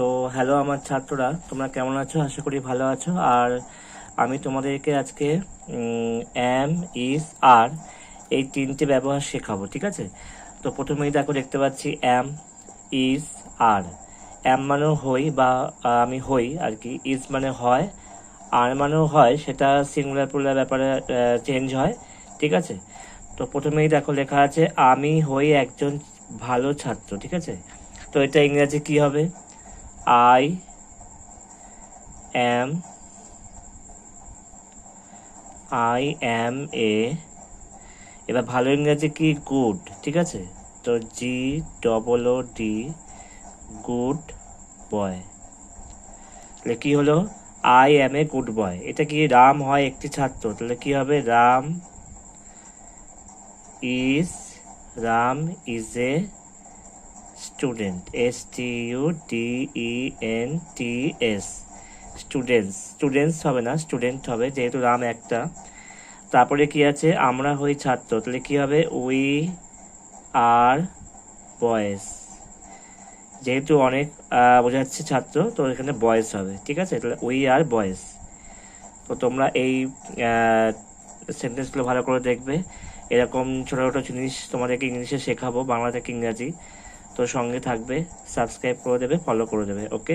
তো হ্যালো আমার ছাত্ররা, তোমরা কেমন আছো? আশা করি ভালো আছো। আর আমি তোমাদেরকে আজকে এম ইস আর এই তিনটে ব্যবহার শেখাবো, ঠিক আছে? তো প্রথমেই দেখো, দেখতে পাচ্ছি এম ইস আর এম মানেও হই বা আমি হই আর কি। ইস মানে হয় আর মানেও হয়, সেটা সিঙ্গুলার পুলার ব্যাপারে চেঞ্জ হয়, ঠিক আছে? তো প্রথমেই দেখো, লেখা আছে, আমি হই একজন ভালো ছাত্র, ঠিক আছে? তো এটা ইংরেজি কি হবে? I am I am a এবার ভালো ইংরেজি কি? গুড ঠিক আছে? তো G double O D good boy তাহলে কি হলো? I am a good boy এটা কি রাম হয়? একটি ছাত্র। তাহলে কি হবে? Ram is Ram is a student S T U D E N T S students students হবে না স্টুডেন্ট হবে, যেহেতু রাম একটা। তারপরে কি আছে? আমরা হই ছাত্র, তাহলে কি হবে? উই আর বয়েস যেহেতু অনেক বোঝাচ্ছে ছাত্র, তো এখানে বয়েস হবে, ঠিক আছে? তাহলে উই আর বয়েস তো তোমরা এই সেন্টেন্সগুলো ভালো করে দেখবে। এরকম ছোটো ছোটো জিনিস তোমাদেরকে ইংলিশে শেখাবো, বাংলা থেকে ইংরাজি। তো সঙ্গে থাকবে সাবস্ক্রাইব করে দেবে ফলো করে দেবে ওকে